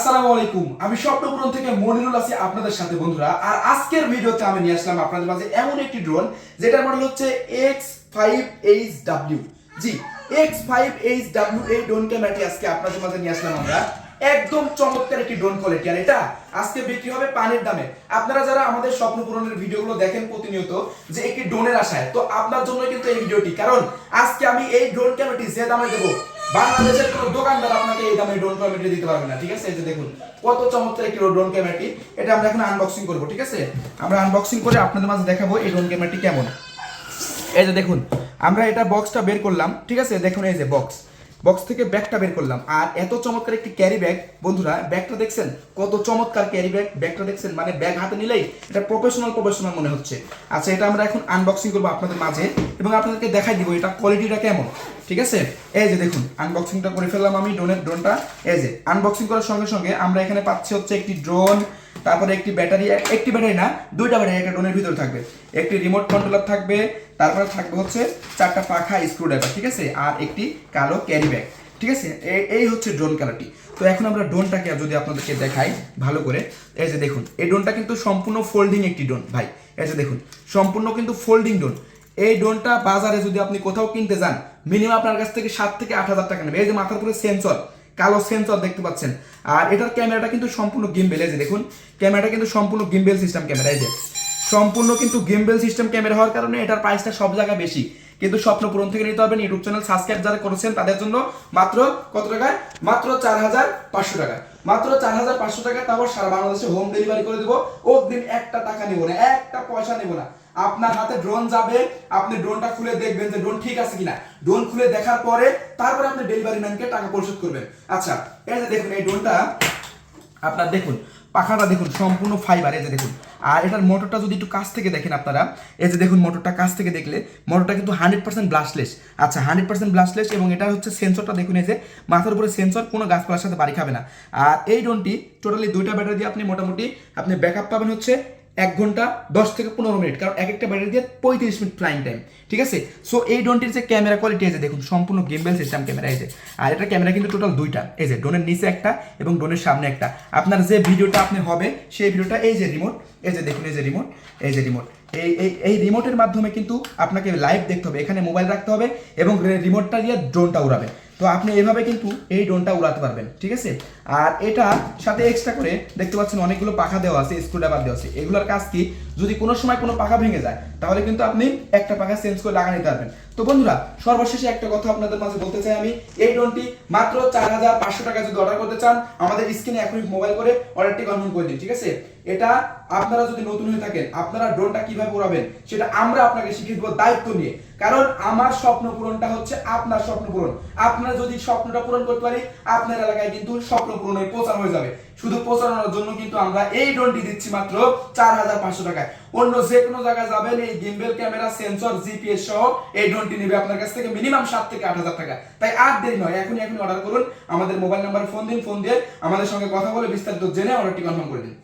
আসসালামু আলাইকুম। আমি স্বপ্নপুরন থেকে মনিরুল আছি আপনাদের সাথে, বন্ধুরা। আর আজকের ভিডিওতে আমি নিয়ে আসলাম আপনাদের মাঝে এমন একটি ড্রোন যেটার মডেল হচ্ছে X five H W G X five H W এই ড্রোন ক্যামেরাটি আজকে আপনাদের মাঝে নিয়ে আসলাম আমরা। একদম চমৎকার একটি ড্রোন কোয়ালিটি আর এটা আজকে বিক্রি হবে পানির দামে। আপনারা যারা আমাদের স্বপ্ন পূরণের ভিডিওগুলো দেখেন প্রতিনিয়ত, যে একটি ড্রোনের আশায়, তো আপনার জন্য কিন্তু এই ভিডিওটি। কারণ আজকে আমি এই ড্রোন ক্যামেরাটি যে দামে দেবো বাংলাদেশের কোনো দোকানদার আপনাকে এই দামে ড্রোন ক্যামেরাটি দিতে পারবে না, ঠিক আছে? এই যে দেখুন, কত চমৎকার একটি ড্রোন ক্যামেরাটি এটা আমরা এখন আনবক্সিং করব, ঠিক আছে? আমরা আনবক্সিং করে আপনাদের মাঝে দেখাবো এই ড্রোন ক্যামেরাটি কেমন। এই যে দেখুন, আমরা এটা বক্সটা বের করলাম, ঠিক আছে? দেখুন এই যে বক্স বক্স থেকে ব্যাগটা বের করলাম। আর এত চমৎকার একটি ক্যারি ব্যাগ বন্ধুরা, ব্যাগটা দেখছেন? কত চমৎকার ক্যারি ব্যাগ ব্যাগটা দেখছেন? মানে ব্যাগ হাতে নিলেই এটা প্রফেশনাল প্রফেশনাল মনে হচ্ছে। আচ্ছা এটা আমরা এখন আনবক্সিং করব আপনাদের মাঝে এবং আপনাদেরকে দেখাই দিব এটা কোয়ালিটিটা কেমন। ঠিক আছে? এই যে দেখুন আনবক্সিংটা করে ফেললাম আমি ড্রোনের ড্রোনটা এই যে আনবক্সিং করার সঙ্গে সঙ্গে আমরা এখানে পাচ্ছি হচ্ছে একটি ড্রোন তারপরে একটি ব্যাটারি একটি ব্যাটারি না, দুইটা ব্যাটারি, একটা ড্রোনের ভিতরে থাকবে। একটি রিমোট কন্ট্রোলার থাকবে, তারপরে থাকবে হচ্ছে চারটা পাখা স্ক্রুড্রাইভার ঠিক আছে? আর একটি কালো ক্যারি ব্যাগ ঠিক আছে? এই- হচ্ছে ড্রোন কালারটি। তো এখন আমরা ড্রোনটাকে যদি আপনাদেরকে দেখাই ভালো করে, এই যে দেখুন, এই ড্রোনটা কিন্তু সম্পূর্ণ ফোল্ডিং একটি ড্রোন ভাই। এই যে দেখুন, সম্পূর্ণ কিন্তু ফোল্ডিং ড্রোন এই ড্রোনটা বাজারে যদি আপনি কোথাও কিনতে যান মিনিমাম আপনার কাছ থেকে সাত থেকে আট হাজার টাকা নেবে। এই যে মাথার উপরে সেন্সর কালো সেন্সর দেখতে পাচ্ছেন। আর এটার ক্যামেরাটা কিন্তু সম্পূর্ণ গিম্বেল এই দেখুন। ক্যামেরাটা কিন্তু সম্পূর্ণ গিম্বেল সিস্টেম ক্যামেরা এই যে। সম্পূর্ণ কিন্তু গিম্বেল সিস্টেম ক্যামেরা হওয়ার কারণে এটার প্রাইসটা সব জায়গায় বেশি। কিন্তু স্বপ্ন পূরণ থেকে নিতে পারবেন ইউটিউব চ্যানেল সাবস্ক্রাইব যারা করেছেন, তাদের জন্য মাত্র কত টাকায়? মাত্র চার হাজার পাঁচশো টাকা মাত্র চার হাজার পাঁচশো টাকা, তারপর সারা বাংলাদেশে হোম ডেলিভারি করে দেবো। অগ্রিম একটা টাকা নেব না, একটা পয়সা নেব না। আপনার হাতে ড্রোন যাবে, আপনি ড্রোনটা খুলে দেখবেন যে ড্রোন ঠিক আছে কিনা। ড্রোন খুলে দেখার পরে তারপরে আপনি ডেলিভারি ম্যানকে টাকা পরিশোধ করবেন। আচ্ছা এই যে দেখুন, এই ড্রোনটা আপনার দেখুন, পাখাটা দেখুন, সম্পূর্ণ ফাইবার এই যে দেখুন। আর এটার মোটরটা যদি একটু কাছ থেকে দেখেন আপনারা, এই যে দেখুন মোটরটা কাছ থেকে দেখলে মোটরটা কিন্তু হান্ড্রেড পার্সেন্ট ব্লাস্টলেস আচ্ছা হান্ড্রেড পার্সেন্ট ব্লাস্টলেস এবং এটা হচ্ছে সেন্সরটা দেখুন, এই যে মাথার উপরে সেন্সর কোনো গাছপালার সাথে বাড়ি খাবে না। আর এই ড্রোনটি টোটালি দুইটা ব্যাটারি দিয়ে আপনি মোটামুটি আপনি ব্যাকআপ পাবেন হচ্ছে এক ঘণ্টা দশ থেকে পনেরো মিনিট, কারণ এক একটা ব্যাটারি দিয়ে পঁয়ত্রিশ মিনিট ফ্লাইং টাইম ঠিক আছে? সো এই ড্রোনটির যে ক্যামেরা কোয়ালিটি আছে, দেখুন, সম্পূর্ণ গেমবেল সিস্টেম ক্যামেরা যে। আর এটা ক্যামেরা কিন্তু টোটাল দুইটা, এই যে ড্রোনের নিচে একটা এবং ড্রোনের সামনে একটা। আপনার যে ভিডিওটা আপনি হবে, সেই ভিডিওটা এই যে রিমোট এই যে দেখুন, এই যে রিমোট এই যে রিমোট এই এই এই রিমোটের মাধ্যমে কিন্তু আপনাকে লাইভ দেখতে হবে, এখানে মোবাইল রাখতে হবে এবং রিমোটটা দিয়ে ড্রোনটা উড়াবে। তো আপনি এভাবে কিন্তু এই ড্রোনটা উড়াতে পারবেন, ঠিক আছে? আর এটা সাথে এক্সট্রা করে দেখতে পাচ্ছেন অনেকগুলো পাখা দেওয়া আছে স্ক্রুড্রাইভার দেওয়া আছে। এগুলোর কাজ কি? যদি কোনো সময় কোনো পাখা ভেঙে যায়, তাহলে কিন্তু আপনি একটা পাখা চেঞ্জ করে লাগা নিতে পারবেন। তো বন্ধুরা, সর্বশেষে একটা কথা আপনাদের মাঝে বলতে চাই আমি, এই ড্রোনটি মাত্র চার হাজার পাঁচশো টাকা যদি অর্ডার করতে চান, আমাদের স্ক্রিনে এখনই মোবাইল করে অর্ডারটি কনফার্ম করে দিন, ঠিক আছে? এটা আপনারা যদি নতুন হয়ে থাকেন, আপনারা ড্রোনটা কীভাবে উড়াবেন, সেটা আমরা আপনাকে শিখিয়ে দেবো দায়িত্ব নিয়ে। কারণ আমার স্বপ্ন পূরণটা হচ্ছে আপনার স্বপ্ন পূরণ। আপনারা যদি স্বপ্নটা পূরণ করতে পারি, আপনার এলাকায় কিন্তু স্বপ্ন পূরণের প্রচার হয়ে যাবে। শুধু প্রচারণার জন্য কিন্তু আমরা এই ড্রোনটি দিচ্ছি মাত্র চার হাজার পাঁচশো টাকায়। অন্য যে কোনো জায়গায় যাবেন, এই গিম্বেল ক্যামেরা, সেন্সর, জিপিএস সহ এই ড্রোনটি নেবে আপনার কাছ থেকে মিনিমাম সাত থেকে আট হাজার টাকা। তাই আর দেরি নয়, এখনই এখনই অর্ডার করুন। আমাদের মোবাইল নাম্বারে ফোন দিন, ফোন দিয়ে আমাদের সঙ্গে কথা বলে বিস্তারিত জেনে অর্ডারটি কনফার্ম করে দিন।